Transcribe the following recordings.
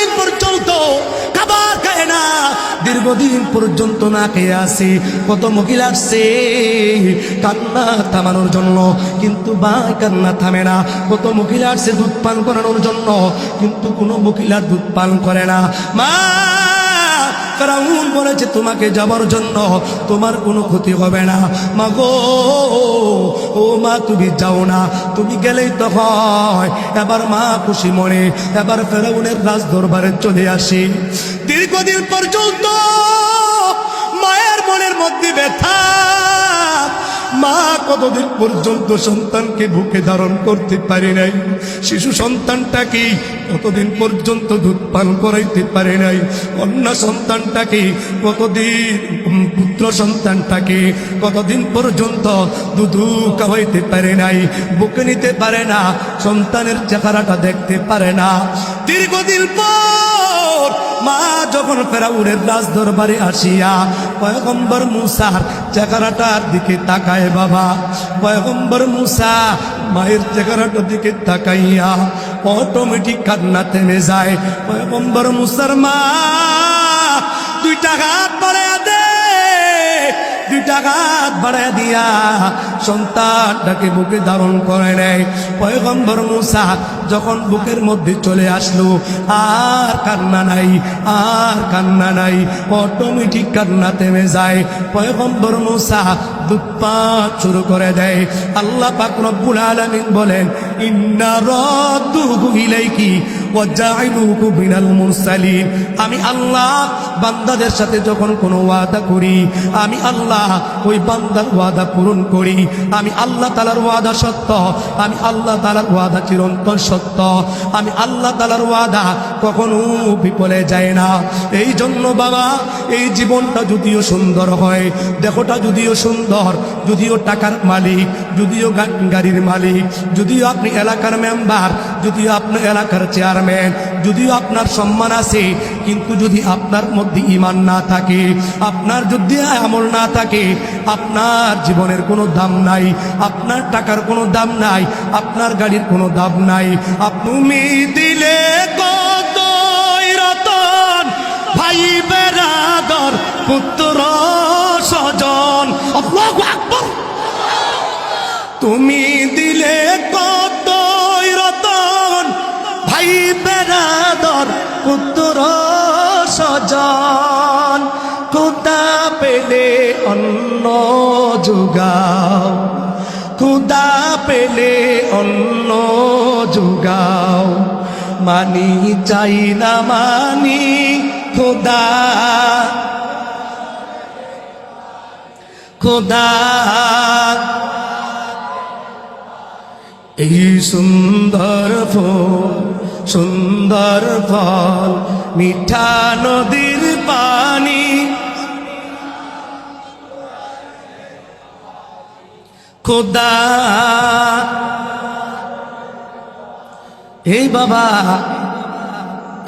দীর্ঘদিন পর্যন্ত খাবার খায় না, দীর্ঘদিন পর্যন্ত না খেয়ে আসে কত মহিলা আসছে, কান্না থামানোর জন্য, কিন্তু ভাই কান্না থামে না, কত মহিলা আসছে দুধ পান করানোর জন্য, কিন্তু কোনো মহিলা দুধ পান করে না। মা ফেরাউন বলেছে, তোমাকে যাবার জন্য তোমার কোনো ক্ষতি হবে না। মা গো, ও মা, তুমি যাও না, তুমি গেলেই তো হয়। এবার মা খুশি মনে, এবার ফেরাউনের রাজ দরবারে চলে আসি। দীর্ঘদিন পর্যন্ত মায়ের মনের মধ্যে ব্যথা মা কতদিন পর্যন্ত সন্তানকে বুকে ধারণ করতে পারে নাই? শিশু সন্তানটাকে কতদিন পর্যন্ত দুধ পান করাইতে পারে নাই? কন্যা সন্তানটাকে কতদিন, পুত্র সন্তানটাকে কতদিন পর্যন্ত দুধু খাওয়াইতে পারে নাই? বুকে নিতে পারে না, সন্তানের চেহারাটা দেখতে পারে না। দীর্ঘদিন পর মা যখন ফেরাউনের রাজ দরবারে আসিয়া, পয়গম্বর মুসার চেকারাটার দিকে তাকায় বাবা। পয়গম্বর মুসা মায়ের চেকারাটার দিকে তাকাইয়া অটোমেটিক কান্না থেমে যায়। পয়গম্বর মুসার মা তুই টাকা পরে দে। দুইটা হাত বাড়ায় দিয়া সন্তানটাকে বুকে ধারণ করে নেয়। পয়গম্বর মুসা যখন বুকের মধ্যে চলে আসলো, আর কান্না নাই, আর কান্না নাই, অটোমেটিক কান্না থেমে যায়। পয়গম্বর মুসা দুধপাত শুরু করে দেয়। আল্লাহ পাক রব্বুল আলামিন বলেন, ইন্না রাদ্দুহু ইলাইকি আমি আল্লাহ বান্দাদের সাথে যখন কোনো ওয়াদা করি, আমি আল্লাহ ওই বান্দার ওয়াদা পূরণ করি। আমি আল্লাহ তালার ওয়াদা সত্য, আমি আল্লাহ তালার ওয়াদা চিরন্তন সত্য। আমি আল্লাহ তালার ওয়াদা কখনো বিপলে যায় না। এই জন্য বাবা, এই জীবনটা যদিও সুন্দর হয় দেখোটা যদিও সুন্দর, যদিও টাকার মালিক, যদিও গাড়ির মালিক, যদিও আপনি এলাকার মেম্বার যদিও আপনার এলাকার চেয়ারম্যান যদিও আপনার সম্মান আছে, কিন্তু যদি আপনার মধ্যে ইমান না থাকে, আপনার যদি আমল না থাকে, আপনার জীবনের কোনো দাম নাই, আপনার টাকার কোনো দাম নাই, আপনার গাড়ির কোনো দাম নাই। আপনি দিলে ভাই বেরাদর পুত্র স্বজন। তুমি দিলে ভাই বেরাদর পুত্র স্বজন কোথা পেলে অন্ন যোগাও। খুদা পেলে অন্ন যোগাও। মানি চাই না মানি খোদা। খোদা। এই সুন্দর ফল সুন্দর ফল মিঠা নদীর পানি। খোদা, এই বাবা,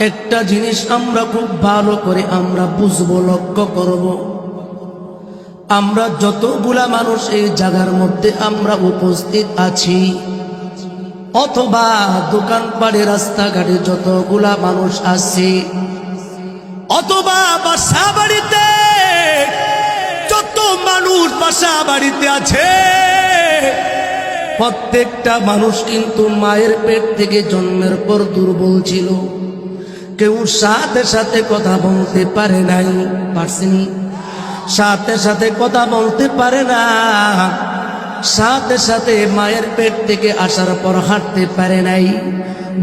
একটা জিনিস আমরা খুব ভালো করে আমরা বুঝব, লক্ষ্য করব। আমরা যতগুলা মানুষ এই জায়গার মধ্যে আমরা উপস্থিত আছি অথবা দোকানপাড়ে রাস্তাঘাটে যতগুলা মানুষ আছে, অথবা বাসা বাড়িতে, যত মানুষ বাসা বাড়িতে আছে, প্রত্যেকটা মানুষ কিন্তু মায়ের পেট থেকে জন্মের পর দুর্বল ছিল। কেউ সাথে সাথে কথা বলতে পারে নাই, পারছিনি? সাথে সাথে কথা বলতে পারে না। সাথে সাথে মায়ের পেট থেকে আসার পর হাঁটতে পারে নাই।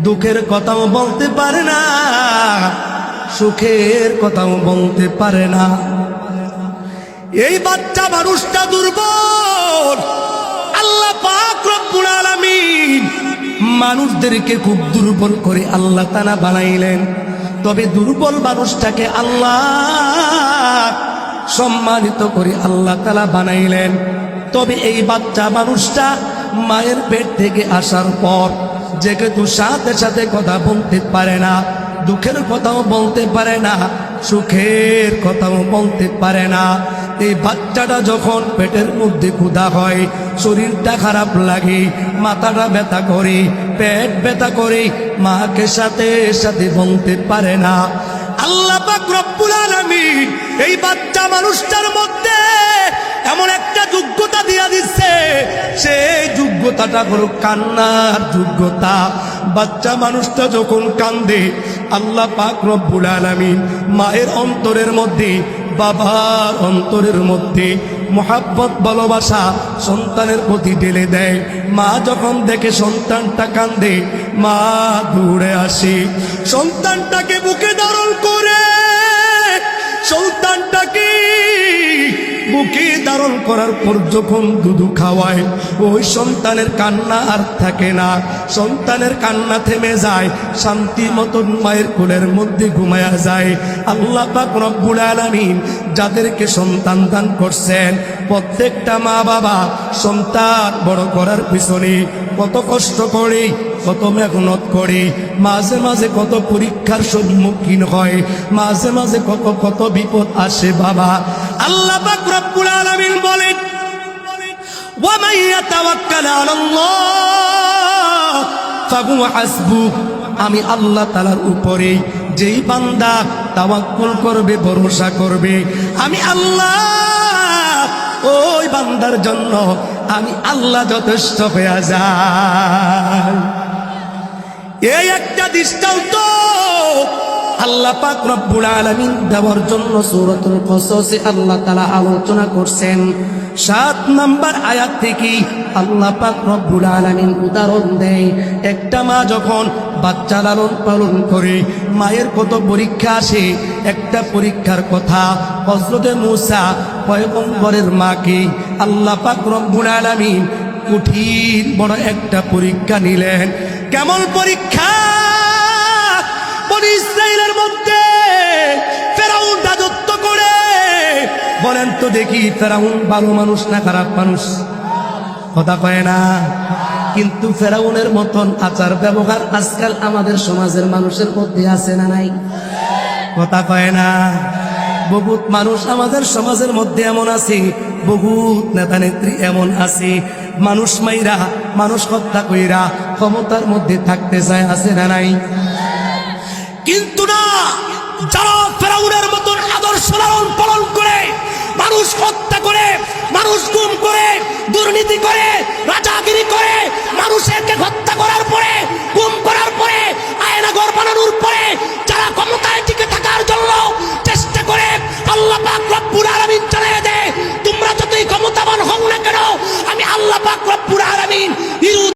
দুঃখের কথাও বলতে পারে না, সুখের কথাও বলতে পারে না। এই বাচ্চা মানুষটা দুর্বল। আল্লাহ মানুষদেরকে খুব দুর্বল করে আল্লাহ তানা বানাইলেন। তবে দুর্বল মানুষটাকে আল্লাহ সম্মানিত করে আল্লাহ তালা বানাইলেন। তবে এই বাচ্চা মানুষটা মায়ের পেট থেকে আসার পর যেহেতু সাথে সাথে কথা বলতে পারে না, দুঃখের কথাও বলতে পারে না, সুখের কথাও বলতে পারে না। এই বাচ্চাটা যখন পেটের মধ্যে ক্ষুধা হয়, শরীরটা খারাপ লাগে, মাথাটা ব্যথা করে, পেট ব্যথা করে, মাকে সাথে সাথে বলতে পারে না। আল্লাহ পাক রব্বুল আলামিন এই বাচ্চা মানুষটার মধ্যে এমন একটা যোগ্যতা দিয়া দিচ্ছে সেই যোগ্যতাটা হলো কান্নার যোগ্যতা। বাচ্চা মানুষটা যখন কান্দে, আল্লাহ পাক রব্বুল আলামিন মায়ের অন্তরের মধ্যে, বাবার অন্তরের মধ্যে মোহাব্বত, ভালোবাসা সন্তানের প্রতি ঢেলে দেয়। মা যখন দেখে সন্তানটা কান্দে, মা দৌড়ে আসে। সন্তানটাকে বুকে ধারণ করে, সন্তানটাকে বুকে ধারণ করার পর যখন দুধু খাওয়ায়, ওই সন্তানের কান্না আর থাকে না। সন্তানের কান্না থেমে যায়, শান্তি মতন মায়ের কোলের মধ্যে ঘুমায়া যায়। আল্লাহ আলামিন যাদেরকে সন্তান দান করছেন, প্রত্যেকটা মা বাবা সন্তান বড় করার পিছনে কত কষ্ট করে, কত মেহনত করে। মাঝে মাঝে কত পরীক্ষার সম্মুখীন হয়, মাঝে মাঝে কত কত বিপদ আসে বাবা। আল্লাহ পাক রব্বুল বলেন আমি আল্লাহ তালার উপরে যেই বান্দা তাওয়াক্কুল করবে, ভরসা করবে, আমি আল্লাহ ওই বান্দার জন্য আমি আল্লাহ যথেষ্ট হয়ে যাই। এই একটা দৃষ্টান্ত আল্লাহ পাক রব্বুল আলামিন দেওয়ার জন্য সূরাতুল কসসে আল্লাহ তাআলা আলোচনা করছেন। সাত নাম্বার আয়াত থেকে আল্লাহ পাক রব্বুল আলামিন উদাহরণ দেয়, একটা মা যখন বাচ্চা লালন পালন করে, মায়ের কত পরীক্ষা আসে, একটা পরীক্ষার কথা হযরতে মূসা পয়গম্বরের মাকে আল্লাহ পাক রব্বুল আলামিন কঠিন বড় একটা পরীক্ষা নিলেন। কেমন পরীক্ষা? বনি মধ্যে ফেরাউন রাজত্ব করে। বলেন তো দেখি ফেরাউন ভালো মানুষ না খারাপ মানুষ? কথা কয় না। কিন্তু ফেরাউনের মতন আচার ব্যবহার আজকাল আমাদের সমাজের মানুষের মধ্যে আছে না নাই? কথা কয় না। বহুত মানুষ আমাদের সমাজের মধ্যে এমন আছে, বহুত নেতা নেত্রী এমন আছে। মানুষ মাইরা, মানুষ হত্যা কইরা ক্ষমতার মধ্যে থাকতে চায় আছে না নাই? কিন্তু না, যারা ফেরাউনের মতন আদর্শ লালন পালন করে, মানুষ হত্যা করে, মানুষ গুম করে, দুর্নীতি করে, রাজাগিরি করে, মানুষেরকে হত্যা করার পরে, গুম করার পরে আয়না ঘর বানানোর পরে, যারা ক্ষমতায় টিকে থাকার জন্য চেষ্টা করে, আল্লাহ পাক রব্বুল আলামিন জানিয়ে দেয়, তোমরা যতই ক্ষমতাবান হও না কেন, আমি আল্লাহ পাক রব্বুল আলামিন